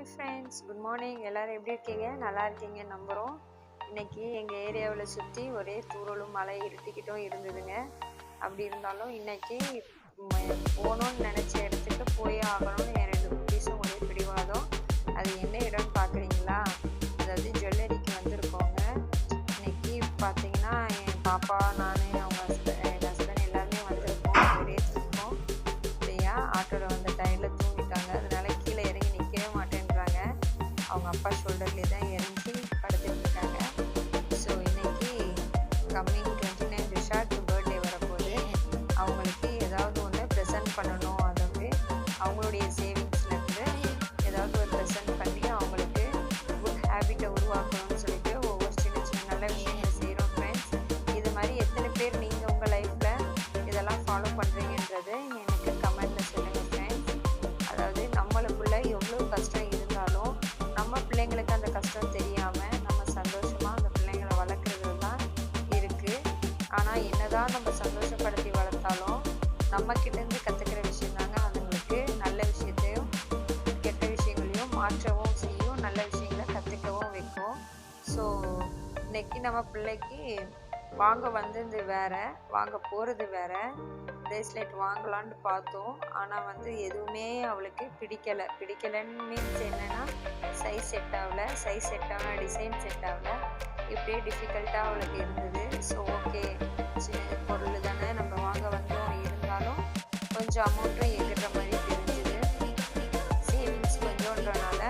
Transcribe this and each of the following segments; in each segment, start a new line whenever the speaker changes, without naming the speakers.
Hi friends good morning எல்லோரும் எப்படி இருக்கீங்க? நல்லா இருக்கீங்க நம்புகிறோம் இன்றைக்கி எங்கள் ஏரியாவில் சுற்றி ஒரே தூரலும் மழை இருட்டிக்கிட்டும் இருந்ததுங்க. அப்படி இருந்தாலும் இன்றைக்கி போகணும்னு நினச்ச இடத்துக்கு போய் ஆகணும்னு என் ரெண்டு குட்டீஸும் ஒரே பிடிவாதம். அது என்ன இடம் அவங்க அப்பா ஷோல்டர்லேயே தான் இறங்கி படுத்துட்டு தான் நம்ம சந்தோஷப்படுத்தி வளர்த்தாலும் நம்மக்கிட்டேருந்து கற்றுக்கிற விஷயம் தாங்க அதுங்களுக்கு. நல்ல விஷயத்தையும் கெட்ட விஷயங்களையும் மாற்றவும் செய்யும். நல்ல விஷயங்களை கற்றுக்கவும் வைக்கும். ஸோ இன்னைக்கு நம்ம பிள்ளைக்கு வாங்க வந்தது வேற வாங்க போகிறது வேற. பிரேஸ்லெட் வாங்கலான்னு பார்த்தோம். ஆனால் வந்து எதுவுமே அவளுக்கு பிடிக்கலை. பிடிக்கலைன்னு மீன்ஸ் என்னென்னா சைஸ் செட் ஆகல. சைஸ் செட் ஆகல டிசைன் செட் ஆகல. இப்படியே டிஃபிகல்ட்டாக அவளுக்கு இருந்தது. ஸோ ஓகே சின்ன பொருள் தானே நம்ம வாங்க வந்தோம். இருந்தாலும் கொஞ்சம் அமௌண்ட்டும் எகிற மாதிரி தெரிஞ்சுது. சேவிங்ஸ் கொஞ்சம்ன்றனால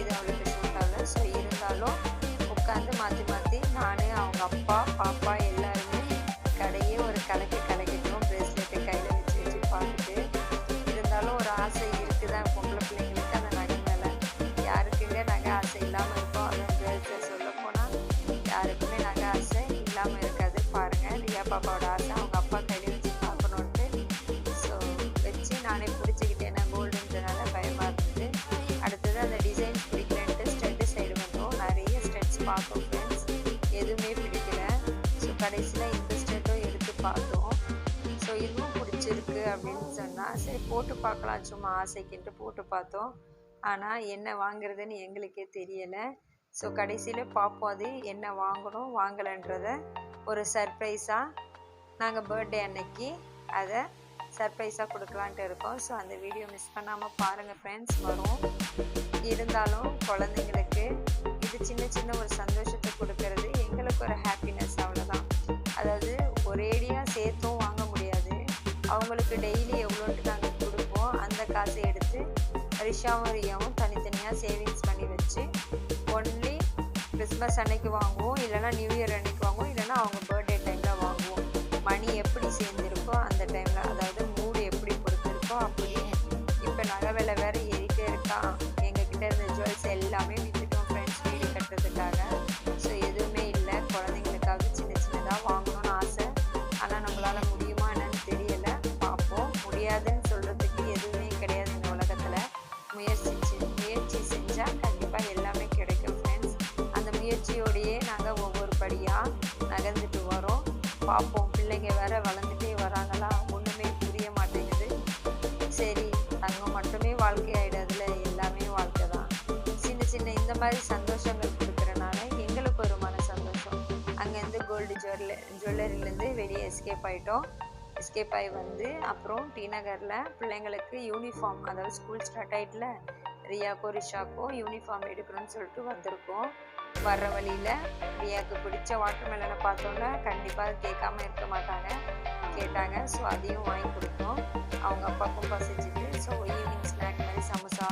இது அவளுக்கு சூட் ஸோ இருந்தாலும் உட்காந்து மாற்றி மாற்றி நான் அவங்க அப்பா பாப்பா எல்லாருமே கடையே ஒரு கலக்கு கலக்கிட்டோம் ப்ரேஸ்லெட்டு கையில் வச்சு வச்சு பார்த்துட்டு இருந்தாலும் ஒரு ஆசை இருக்குது தான் பொம்பளை பிள்ளைங்களுக்கு அந்த நகை மேலே. யாருக்குங்க நகை ஆசை இல்லாமல் ஸோ கடைசியில் இந்த ஸ்டெட்டும் எடுத்து பார்த்தோம். ஸோ இதுவும் பிடிச்சிருக்கு அப்படின்னு சொன்னால் சரி போட்டு பார்க்கலாம். சும்மா ஆசைக்குன்ட்டு போட்டு பார்த்தோம். ஆனால் என்ன வாங்குறதுன்னு எங்களுக்கே தெரியலை. ஸோ கடைசியில் பார்ப்போம். அது என்ன வாங்கணும் வாங்கலைன்றத ஒரு சர்ப்ரைஸாக நாங்கள் பர்த்டே அன்னைக்கு அதை சர்ப்ரைஸாக கொடுக்கலான்ட்டு இருக்கோம். ஸோ அந்த வீடியோ மிஸ் பண்ணாமல் பாருங்கள் ஃப்ரெண்ட்ஸ் வரும். இருந்தாலும் குழந்தைங்களுக்கு இது சின்ன சின்ன ஒரு சந்தோஷத்தை கொடுக்கறது எங்களுக்கு ஒரு ஹாப்பினஸ் அவ்வளோதான் அதாவது ஒரேடியாக சேர்த்தும் வாங்க முடியாது. அவங்களுக்கு டெய்லி எவ்வளோன்ட்டு நாங்கள் கொடுப்போம். அந்த காசை எடுத்து ரிஷாவும் ரியாவும் தனித்தனியாக சேவிங்ஸ் பண்ணி வச்சு ஒன்லி கிறிஸ்மஸ் அன்னைக்கு வாங்குவோம். இல்லைன்னா நியூ இயர் அன்னைக்கு வாங்குவோம். இல்லைன்னா அவங்க பர்த்டே டைமில் வாங்குவோம். மணி எப்படி சேர்ந்துருக்கோ அந்த டைமில் அதாவது மூடு எப்படி பொறுத்து இருக்கோ அப்படி. இப்போ நகை விலை முயற்சியோடையே நாங்கள் ஒவ்வொரு படியாக நகர்ந்துட்டு வரோம். பார்ப்போம். பிள்ளைங்க வேற வளர்ந்துட்டே வராங்களா? ஒன்றுமே புரிய மாட்டேங்குது. சரி தங்கம் மட்டுமே வாழ்க்கை ஆகிடாதுல எல்லாமே வாழ்க்கை தான். சின்ன சின்ன இந்த மாதிரி சந்தோஷங்கள் கொடுக்குறனால எங்களுக்கு ஒரு மன சந்தோஷம். அங்கேருந்து கோல்டு ஜுவல்ல ஜுவல்லரிலேருந்து வெளியே எஸ்கேப் ஆகிட்டோம் எஸ்கேப் ஆகி வந்து அப்புறம் டி நகரில் பிள்ளைங்களுக்கு யூனிஃபார்ம் அதாவது ஸ்கூல் ஸ்டார்ட் ஆகிட்டில் ரியாக்கோ ரிஷாக்கோ யூனிஃபார்ம் எடுக்கணும்னு சொல்லிட்டு வந்திருக்கோம். வர்ற வழியில் பிரியாவுக்கு பிடிச்ச வாட்டர்மெலனை பார்த்தோன்னா கண்டிப்பாக கேட்காம இருக்க மாட்டாங்க. கேட்டாங்க. ஸோ அதையும் வாங்கி கொடுத்தோம். அவங்க அப்பாவுக்கும் பசிச்சுட்டு ஸோ ஈவினிங் ஸ்நாக் மாதிரி சமோசா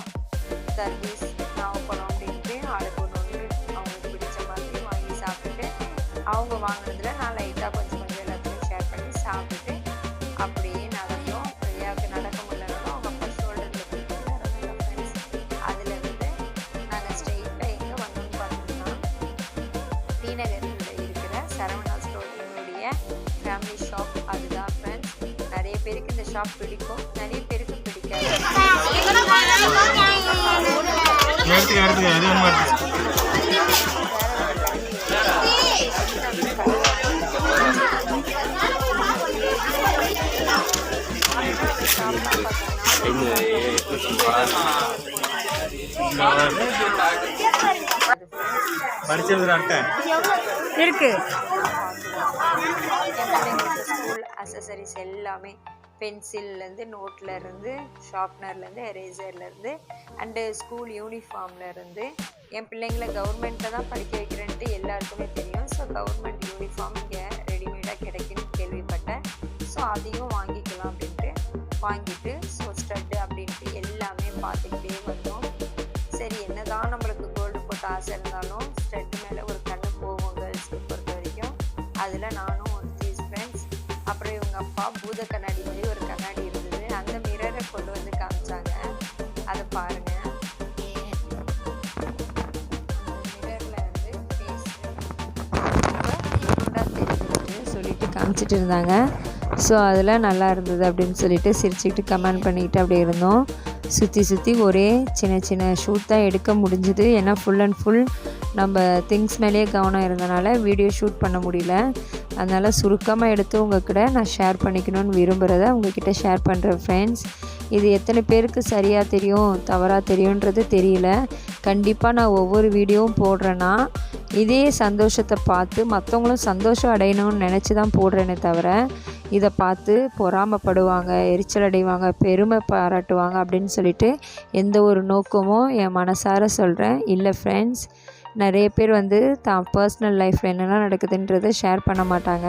சர்வீஸ் நாவப்பழம் அப்படின்ட்டு ஆளுக்கு ஒன்று ஒன்று அவங்களுக்கு பிடிச்ச மாதிரி வாங்கி சாப்பிட்டுட்டு அவங்க வாங்கினதுல நான் லைட்டாக ஸ்ரீநகரில் இருக்கிற சரவணா ஸ்டோர் என்னுடைய ஃபேமிலி ஷாப் அதுதான் ஃப்ரெண்ட்ஸ் நிறைய பேருக்கு இந்த ஷாப் பிடிக்கும். நிறைய பேருக்கு பிடிக்காது.
எடுத்துக்க எடுத்துக்க
பார்த்தோம்னா
படிச்சிருக்கிற அட்டை
இருக்கு.
ஸ்கூல் அசசரிஸ் எல்லாமே. பென்சில்லேருந்து நோட்லேருந்து ஷார்ப்னர்லேருந்து எரேசர்லேருந்து அண்டு ஸ்கூல் யூனிஃபார்ம்லேருந்து என் பிள்ளைங்களை கவர்மெண்ட்டில் தான் படிக்க வைக்கிறேன்ட்டு எல்லாருக்குமே தெரியும். ஸோ கவர்மெண்ட் யூனிஃபார்ம் இங்கே ரெடிமேடாக கிடைக்குன்னு கேள்விப்பட்டேன். ஸோ அதையும் வாங்கிக்கலாம் அப்படின்ட்டு வாங்கிட்டு ஸோ ஸ்டட்டு அப்படின்ட்டு எல்லாமே பார்த்துக்கிட்டே வந்தோம். சரி என்னதான் நம்மளுக்கு கோல்டு போட்ட ஆசை இருந்தாலும் அதில் நானும் ஒரு தீஸ் ஃப்ரெண்ட்ஸ் அப்புறம் இவங்க அப்பா பூத கண்ணாடி மாதிரி ஒரு கண்ணாடி இருந்தது. அந்த மிரரை கொண்டு வந்து காமிச்சாங்க. அதை பாருங்கள் மிரரில் சொல்லிட்டு காமிச்சிட்டு இருந்தாங்க. ஸோ அதில் நல்லா இருந்தது அப்படின்னு சொல்லிட்டு சிரிச்சுக்கிட்டு கமெண்ட் பண்ணிக்கிட்டு அப்படி இருந்தோம். சுற்றி சுற்றி ஒரே சின்ன சின்ன ஷூட் தான் எடுக்க முடிஞ்சுது. ஏன்னா ஃபுல் அண்ட் ஃபுல் நம்ம திங்ஸ் மேலேயே கவனம் இருந்தனால வீடியோ ஷூட் பண்ண முடியல. அதனால் சுருக்கமாக எடுத்து உங்கள் நான் ஷேர் பண்ணிக்கணும்னு விரும்புகிறத உங்ககிட்ட ஷேர் பண்ணுறேன் ஃப்ரெண்ட்ஸ் இது எத்தனை பேருக்கு சரியாக தெரியும் தவறாக தெரியுன்றது தெரியல. கண்டிப்பாக நான் ஒவ்வொரு வீடியோவும் போடுறேன்னா இதே சந்தோஷத்தை பார்த்து மற்றவங்களும் சந்தோஷம் அடையணும்னு நினச்சி தான் போடுறேனே தவிர இதை பார்த்து பொறாமப்படுவாங்க எரிச்சல் அடைவாங்க பெருமை பாராட்டுவாங்க அப்படின்னு சொல்லிட்டு எந்த ஒரு நோக்கமும் என் மனசார சொல்கிறேன் இல்லை ஃப்ரெண்ட்ஸ் நிறைய பேர் வந்து தான் பர்சனல் லைஃப்பில் என்னென்ன நடக்குதுன்றதை ஷேர் பண்ண மாட்டாங்க.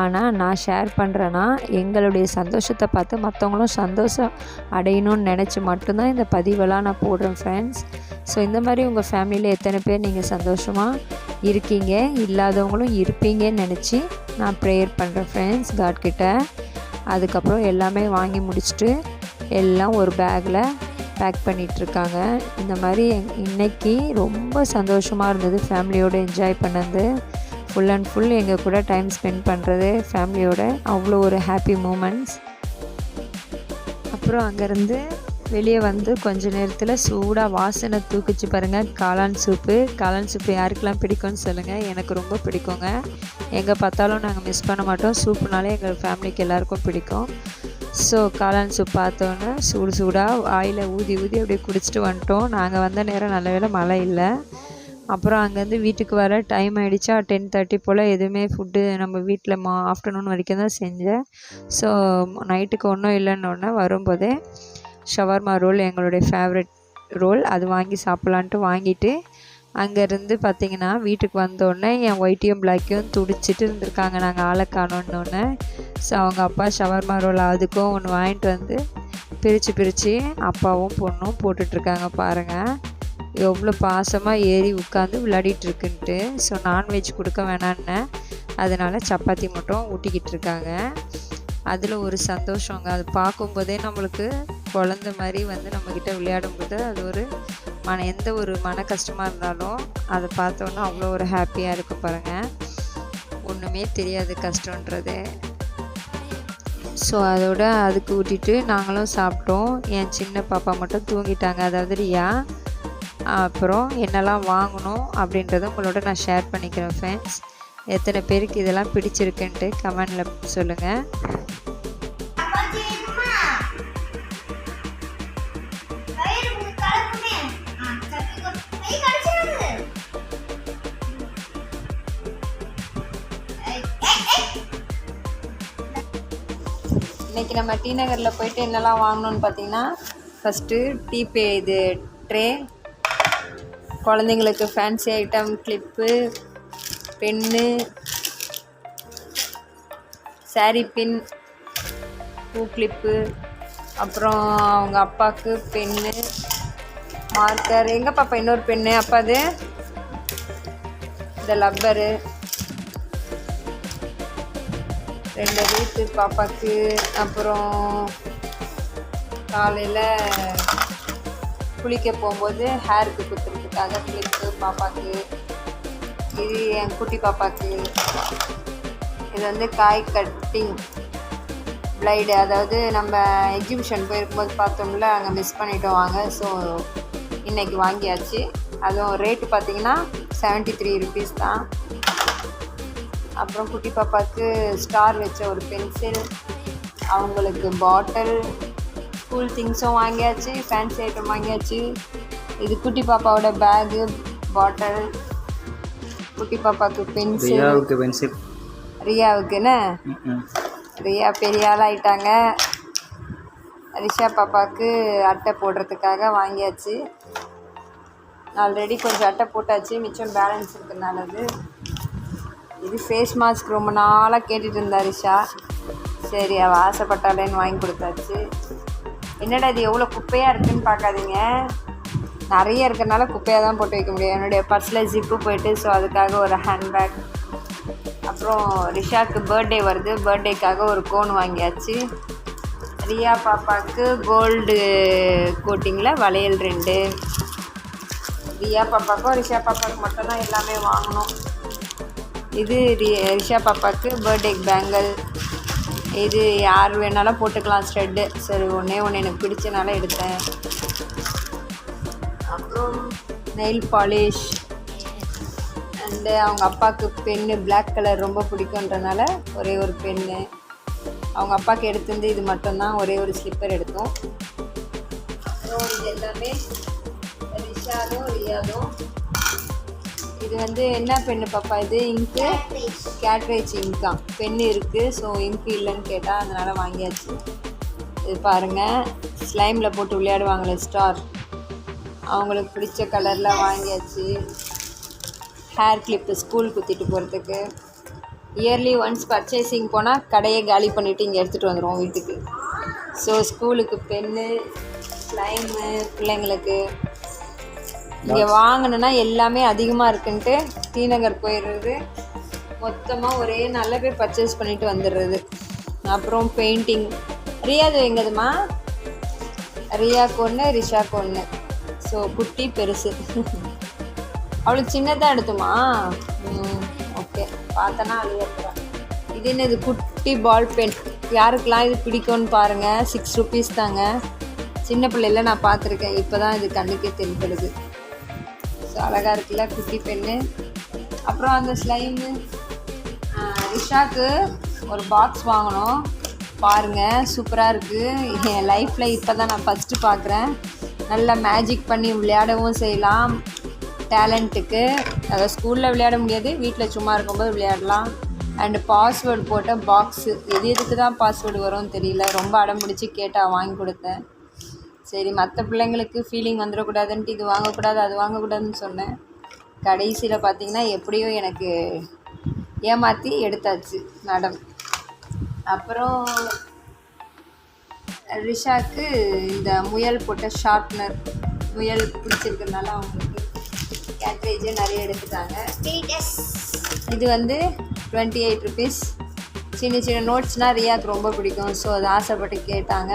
ஆனால் நான் ஷேர் பண்ணுறேன்னா எங்களுடைய சந்தோஷத்தை பார்த்து மற்றவங்களும் சந்தோஷம் அடையணும்னு நினச்சி மட்டும்தான் இந்த பதிவெல்லாம் நான் போடுறேன் ஃப்ரெண்ட்ஸ் ஸோ இந்த மாதிரி உங்கள் ஃபேமிலியில் எத்தனை பேர் நீங்கள் சந்தோஷமாக இருக்கீங்க? இல்லாதவங்களும் இருப்பீங்கன்னு நினச்சி நான் ப்ரேயர் பண்ணுறேன் ஃப்ரெண்ட்ஸ் காட்கிட்ட அதுக்கப்புறம் எல்லாமே வாங்கி முடிச்சுட்டு எல்லாம் ஒரு பேக்கில் பேக் பண்ணிகிட்ருக்காங்க இந்த மாதிரி எங்- இன்னைக்கு ரொம்ப சந்தோஷமாக இருந்தது. ஃபேமிலியோடு என்ஜாய் பண்ணது. ஃபுல் அண்ட் ஃபுல் எங்கள் கூட டைம் ஸ்பெண்ட் பண்ணுறது ஃபேமிலியோட அவ்வளோ ஒரு ஹாப்பி மூமெண்ட்ஸ் அப்புறம் அங்கேருந்து வெளியே வந்து கொஞ்ச நேரத்தில் சூடாக வாசனை தூக்குச்சு பாருங்கள் காளான் சூப்பு. காளான் சூப்பு யாருக்கெல்லாம் பிடிக்கும்னு சொல்லுங்கள் எனக்கு ரொம்ப பிடிக்குங்க. எங்கே பார்த்தாலும் நாங்கள் மிஸ் பண்ண மாட்டோம். சூப்புனாலே எங்கள் ஃபேமிலிக்கு எல்லாருக்கும் பிடிக்கும். ஸோ காளான் சூப் பார்த்தோன்னே சூடு சூடாக வாயில் ஊதி ஊதி அப்படியே குடிச்சிட்டு வந்துட்டோம். நாங்கள் வந்த நேரம் நல்ல வேளை மழை இல்லை. அப்புறம் அங்கேருந்து வீட்டுக்கு வர டைம் ஆகிடுச்சா டென் தேர்ட்டி போல் எதுவுமே ஃபுட்டு நம்ம வீட்டில் மா ஆஃப்டர்நூன் வரைக்கும் தான் செஞ்சேன். ஸோ நைட்டுக்கு ஒன்றும் இல்லைன்னொன்னே வரும்போதே ஷவர்மா ரோல் எங்களுடைய ஃபேவரட் ரோல் அது வாங்கி சாப்பிட்லான்ட்டு வாங்கிட்டு அங்கேருந்து பார்த்தீங்கன்னா வீட்டுக்கு வந்தோடனே என் ஒயிட்டையும் பிளாக்கையும் துடிச்சிட்டு இருந்திருக்காங்க. நாங்கள் ஆளை காணோன்னொன்னே. ஸோ அவங்க அப்பா ஷவர்மா ரோல் அதுக்கும் ஒன்று வாங்கிட்டு வந்து பிரித்து பிரித்து அப்பாவும் பொண்ணும் போட்டுட்ருக்காங்க பாருங்கள் எவ்வளோ பாசமாக ஏறி உட்காந்து விளையாடிட்டுருக்குன்ட்டு ஸோ நான்வெஜ் கொடுக்க வேணான்னு. அதனால் சப்பாத்தி மட்டும் ஊட்டிக்கிட்டு இருக்காங்க அதில் ஒரு சந்தோஷங்க. அது பார்க்கும்போதே நம்மளுக்கு குழந்த மாதிரி வந்து நம்மக்கிட்ட விளையாடும்போது அது ஒரு மன எந்த ஒரு மன கஷ்டமாக இருந்தாலும் அதை பார்த்தோன்னா அவ்வளோ ஒரு ஹாப்பியாக இருக்கும் பாருங்கள் ஒன்றுமே தெரியாது கஷ்டன்றது ஸோ அதோட அதுக்கு ஊட்டிட்டு நாங்களும் சாப்பிட்டோம். என் சின்ன பாப்பா மட்டும் தூங்கிட்டாங்க. அதாவது ரியா. அப்புறம் என்னெல்லாம் வாங்கணும் அப்படின்றத உங்களோட நான் ஷேர் பண்ணிக்கிறேன் ஃப்ரெண்ட்ஸ் எத்தனை பேருக்கு இதெல்லாம் பிடிச்சிருக்குன்ட்டு கமெண்டில் சொல்லுங்கள் இன்றைக்கி நம்ம டி நகரில் போயிட்டு என்னெல்லாம் வாங்கணும்னு பார்த்தீங்கன்னா ஃபஸ்ட்டு டீ பே இது ட்ரே குழந்தைங்களுக்கு fancy item clip pen sorry pin பூ கிளிப்பு அப்புறம் அவங்க அப்பாவுக்கு பென்னு மார்க்கர் எங்கள் பாப்பா இன்னொரு பென்னு அப்பா அது இந்த லப்பரு ரெண்டு வீட்டு பாப்பாக்கு அப்புறம் காலையில் குளிக்க போகும்போது ஹேருக்கு குத்துறதுக்காக கிளிப்பு பாப்பாக்கு இது என் குட்டி பாப்பாக்கு. இது வந்து காய் கட்டிங் பிளைடு அதாவது நம்ம எக்ஸிபிஷன் போயிருக்கும்போது பார்த்தோம்ல அங்கே மிஸ் பண்ணிட்டோம் வாங்க. ஸோ இன்றைக்கி வாங்கியாச்சு. அதுவும் ரேட்டு பார்த்தீங்கன்னா செவன்ட்டி த்ரீ ருபீஸ் தான். அப்புறம் குட்டி பாப்பாவுக்கு ஸ்டார் வச்ச ஒரு பென்சில் அவங்களுக்கு பாட்டில் ஸ்கூல் திங்ஸும் வாங்கியாச்சு ஃபேன்சி ஐட்டம் வாங்கியாச்சு. இது குட்டி பாப்பாவோட பேகு பாட்டில் குட்டி பாப்பாவுக்கு பென்சில்
ரியாவுக்கு பென்சில்
ரியாவுக்குன்னு ரியா பெரிய ஆள் ஆயிட்டாங்க. ரிஷா பாப்பாவுக்கு அட்டை போடுறதுக்காக வாங்கியாச்சு. ஆல்ரெடி கொஞ்சம் அட்டை போட்டாச்சு. மிச்சம் பேலன்ஸ் இருக்கிறதுனால அது. இது ஃபேஸ் மாஸ்க் ரொம்ப நாளாக கேட்டுட்டு இருந்தா ரிஷா. சரி அவள் ஆசைப்பட்டாலேன்னு வாங்கி கொடுத்தாச்சு. என்னடா இது எவ்வளோ குப்பையாக இருக்குதுன்னு பார்க்காதீங்க. நிறைய இருக்கிறனால குப்பையாக தான் போட்டு வைக்க முடியும். என்னுடைய பர்ஸில் ஜிப்பு போயிட்டு ஸோ அதுக்காக ஒரு ஹேண்ட்பேக் அப்புறம் ரிஷாக்கு பர்த்டே வருது. பர்த்டேக்காக ஒரு கோன் வாங்கியாச்சு. ரியா பாப்பாவுக்கு கோல்டு கோட்டிங்கில் வளையல் ரெண்டு. ரியா பாப்பாவுக்கும் ரிஷா பாப்பாவுக்கு மட்டும்தான் எல்லாமே வாங்கணும். இது ரி ரிஷா பாப்பாவுக்கு பர்த்டே பேங்கிள் இது யார் வேணாலும் போட்டுக்கலாம் ஸ்ட்ரெட்டு சரி ஒன்றே ஒன்று எனக்கு பிடிச்சனால எடுத்தேன். அப்புறம் நெயில் பாலிஷ் அண்டு அவங்க அப்பாவுக்கு பென்னு பிளாக் கலர் ரொம்ப பிடிக்குன்றனால ஒரே ஒரு பென்னு. அவங்க அப்பாவுக்கு எடுத்துருந்து இது மட்டும்தான் ஒரே ஒரு ஸ்லிப்பர் எடுத்தோம். அப்புறம் இது எல்லாமே ரிஷாதும் ரியாதும் இது வந்து என்ன பென்னு பாப்பா இது? Ink cartridge ink. தான் பென் இருக்குது ஸோ இங்க் இல்லைன்னு கேட்டால் அதனால் வாங்கியாச்சு. இது பாருங்கள் ஸ்லைமில் போட்டு விளையாடுவாங்களே ஸ்டார் அவங்களுக்கு பிடிச்ச கலரில் வாங்கியாச்சு. ஹேர் கிளிப்பு ஸ்கூல் குத்திட்டு போகிறதுக்கு இயர்லி ஒன்ஸ் பர்ச்சேசிங் போனால் கடையை காலி பண்ணிவிட்டு இங்கே எடுத்துகிட்டு வந்துடுவோம் வீட்டுக்கு. ஸோ ஸ்கூலுக்கு பென்னு ஸ்லைமு பிள்ளைங்களுக்கு. இங்கே வாங்கணுன்னா எல்லாமே அதிகமாக இருக்குன்ட்டு ஸ்ரீநகர் போயிடுறது. மொத்தமாக ஒரே நல்ல போய் பர்ச்சேஸ் பண்ணிட்டு வந்துடுறது. அப்புறம் பெயிண்டிங் ரியாது எங்கதுமா ரியாக்கு ஒன்று ரிஷாக்கு ஒன்று ஸோ குட்டி பெருசு. அவளுக்கு சின்னதாக எடுத்துமா? ஓகே பார்த்தனா அழுகிறா இது என்னது குட்டி பால் பென் யாருக்கெல்லாம் இது பிடிக்கும்னு பாருங்கள் சிக்ஸ் ருபீஸ் தாங்க. சின்ன பிள்ளையில நான் பார்த்துருக்கேன். இப்போ தான் இது கண்ணுக்கே தென்படுது. அழகாக இருக்குல்ல குட்டி பெண்ணு. அப்புறம் அந்த ஸ்லைமு ரிஷாக்கு ஒரு பாக்ஸ் வாங்கினோம் பாருங்கள் சூப்பராக இருக்குது என் லைஃப்பில் இப்போ தான் நான் ஃபஸ்ட்டு பார்க்குறேன் நல்லா மேஜிக் பண்ணி விளையாடவும் செய்யலாம். டேலண்ட்டுக்கு அதை ஸ்கூலில் விளையாட முடியாது வீட்டில் சும்மா இருக்கும்போது விளையாடலாம். அண்டு பாஸ்வேர்டு போட்ட பாக்ஸு எது எதுக்கு தான் பாஸ்வேர்டு வரும்னு தெரியல. ரொம்ப அடம் பிடிச்சி கேட்டால் வாங்கி கொடுத்தேன். சரி மற்ற பிள்ளைங்களுக்கு ஃபீலிங் வந்துடக்கூடாதுன்ட்டு இது வாங்கக்கூடாது அது வாங்கக்கூடாதுன்னு சொன்னேன். கடைசியில் பார்த்தீங்கன்னா எப்படியோ எனக்கு ஏமாற்றி எடுத்தாச்சு மேடம். அப்புறம் ரிஷாக்கு இந்த முயல் போட்ட ஷார்ப்னர் முயல் பிடிச்சிருக்கிறதுனால அவங்களுக்கு கேட்ரேஜே நிறைய எடுத்துட்டாங்க. இது வந்து டுவெண்ட்டி எயிட் ருபீஸ் சின்ன சின்ன நோட்ஸ்னால் ரியாக்கு ரொம்ப பிடிக்கும். ஸோ அதை ஆசைப்பட்டு கேட்டாங்க.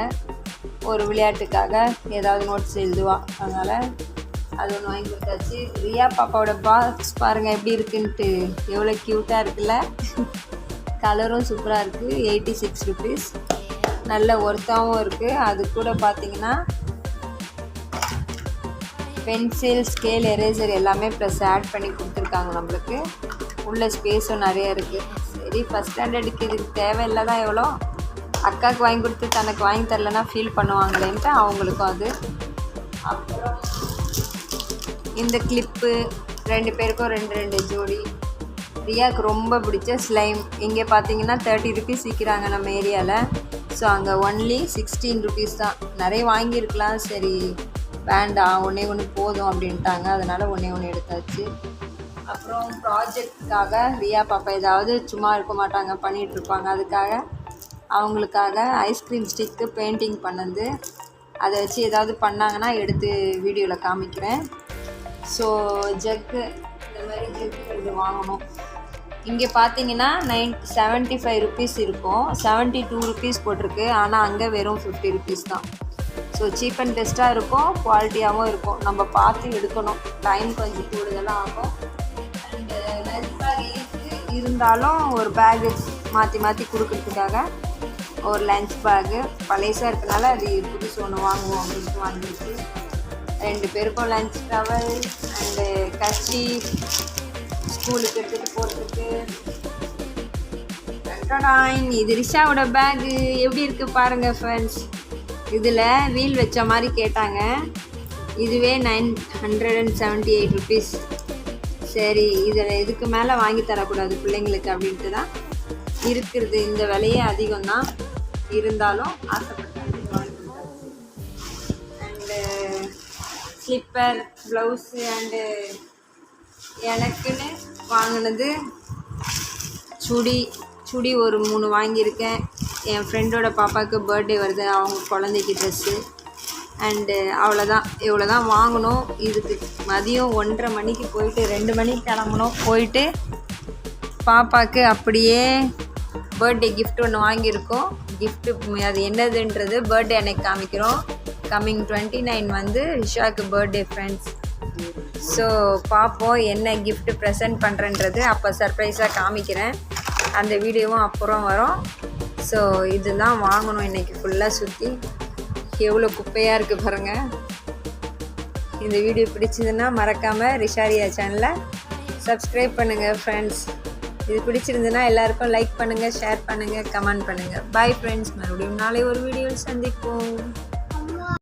ஒரு விளையாட்டுக்காக ஏதாவது நோட்ஸ் எழுதுவா. அதனால் அது ஒன்று வாங்கி கொடுத்தாச்சு. ரியா பாப்பாவோட பாக்ஸ் பாருங்கள் எப்படி இருக்குன்ட்டு. எவ்வளோ க்யூட்டாக இருக்குல்ல. கலரும் சூப்பராக இருக்குது எயிட்டி சிக்ஸ் ருபீஸ் நல்ல ஒர்த்தாகவும் இருக்குது அது கூட பார்த்தீங்கன்னா பென்சில் ஸ்கேல் எரேசர் எல்லாமே ப்ளஸ் ஆட் பண்ணி கொடுத்துருக்காங்க நம்மளுக்கு. உள்ள ஸ்பேஸும் நிறைய இருக்குது சரி ஃபஸ்ட் ஸ்டாண்டர்டுக்கு இதுக்கு தேவையில்லை தான் எவ்வளோ? அக்காவுக்கு வாங்கி கொடுத்து தனக்கு வாங்கி தரலன்னா ஃபீல் பண்ணுவாங்களேன்ட்டு அவங்களுக்கும் அது. அப்புறம் இந்த கிளிப்பு ரெண்டு பேருக்கும் ரெண்டு ரெண்டு ஜோடி. ரியாவுக்கு ரொம்ப பிடிச்ச ஸ்லைம் இங்கே பார்த்தீங்கன்னா தேர்ட்டி ருபீஸ் விற்கிறாங்க நம்ம ஏரியாவில் ஸோ அங்கே ஒன்லி சிக்ஸ்டீன் ருபீஸ் தான். நிறைய வாங்கியிருக்கலாம். சரி வேண்டாம் ஒன்றே ஒன்று போதும் அப்படின்ட்டாங்க. அதனால் ஒன்றே ஒன்று எடுத்தாச்சு. அப்புறம் ப்ராஜெக்டுக்காக ரியா பாப்பா ஏதாவது சும்மா இருக்க மாட்டாங்க பண்ணிகிட்டு இருப்பாங்க. அதுக்காக அவங்களுக்காக ஐஸ்கிரீம் ஸ்டிக்கு பெயிண்டிங் பண்ணது. அதை வச்சு ஏதாவது பண்ணாங்கன்னா எடுத்து வீடியோவில் காமிக்கிறேன். ஸோ ஜக்கு இந்த மாதிரி ஜக்கு ரெண்டு வாங்கணும். இங்கே பார்த்தீங்கன்னா நைன் செவன்ட்டி ஃபைவ் ருபீஸ் இருக்கும். செவன்ட்டி டூ ருபீஸ் போட்டிருக்கு. ஆனால் அங்கே வெறும் ஃபிஃப்டி ருபீஸ் தான். ஸோ சீப் அண்ட் பெஸ்ட்டாக இருக்கும். குவாலிட்டியாகவும் இருக்கும். நம்ம பார்த்து எடுக்கணும். டைம் கொஞ்சம் கூடுதலாக ஆகும். அண்டு லஞ்ச் பேக் இருந்தாலும் ஒரு பேக் மாற்றி மாற்றி கொடுக்கறதுக்காக ஒரு லஞ்ச் பேகு பழையசாக இருக்கனால அது புதுசு ஒன்று வாங்குவோம் அப்படின்ட்டு வாங்கிட்டு ரெண்டு பேருக்கும் லஞ்ச் டவல் அண்டு கச்சி ஸ்கூலுக்கு எடுத்துகிட்டு போகிறதுக்கு இது ரிஷாவோட பேகு எப்படி இருக்குது பாருங்கள் ஃப்ரெண்ட்ஸ் இதில் வீல் வச்ச மாதிரி கேட்டாங்க. இதுவே nine hundred and seventy eight rupees சரி இதில் இதுக்கு மேலே வாங்கி தரக்கூடாது பிள்ளைங்களுக்கு அப்படின்ட்டு தான் இருக்கிறது. இந்த விலையே அதிகம் தான் இருந்தாலும் ஆசைப்பட்டேன். அண்டு ஸ்லிப்பர் ப்ளவுஸு அண்டு எனக்குன்னு வாங்கினது சுடி. சுடி ஒரு மூணு வாங்கியிருக்கேன். என் ஃப்ரெண்டோட பாப்பாவுக்கு பர்த்டே வருது. அவங்க குழந்தைக்கு ட்ரெஸ்ஸு அண்டு uh, அவ்வளோதான் இவ்வளோ தான் வாங்கணும். இதுக்கு மதியம் ஒன்றரை மணிக்கு போயிட்டு ரெண்டு மணிக்கு கிளம்பணும். போயிட்டு பாப்பாவுக்கு அப்படியே பர்த்டே கிஃப்ட் ஒன்று வாங்கியிருக்கோம். கிஃப்ட்டு அது என்னதுன்றது பர்த்டே அன்னைக்கு காமிக்கிறோம். கம்மிங் டுவெண்ட்டி நைன் வந்து ரிஷாக்கு பர்த்டே ஃப்ரெண்ட்ஸ் ஸோ பார்ப்போம் என்ன கிஃப்ட்டு ப்ரெசென்ட் பண்ணுறன்றது அப்போ சர்ப்ரைஸாக காமிக்கிறேன். அந்த வீடியோவும் அப்புறம் வரும். ஸோ இதுதான் வாங்கணும் இன்றைக்கி ஃபுல்லாக சுற்றி எவ்வளோ குப்பையாக இருக்குது பாருங்கள் இந்த வீடியோ பிடிச்சதுன்னா மறக்காமல் ரிஷாரியா சேனலை சப்ஸ்கிரைப் பண்ணுங்கள் ஃப்ரெண்ட்ஸ் இது பிடிச்சிருந்துன்னா எல்லாருக்கும் லைக் பண்ணுங்கள் ஷேர் பண்ணுங்கள் கமெண்ட் பண்ணுங்கள் பாய் ஃப்ரெண்ட்ஸ் மறுபடியும் நாளை ஒரு வீடியோவில் சந்திப்போம்.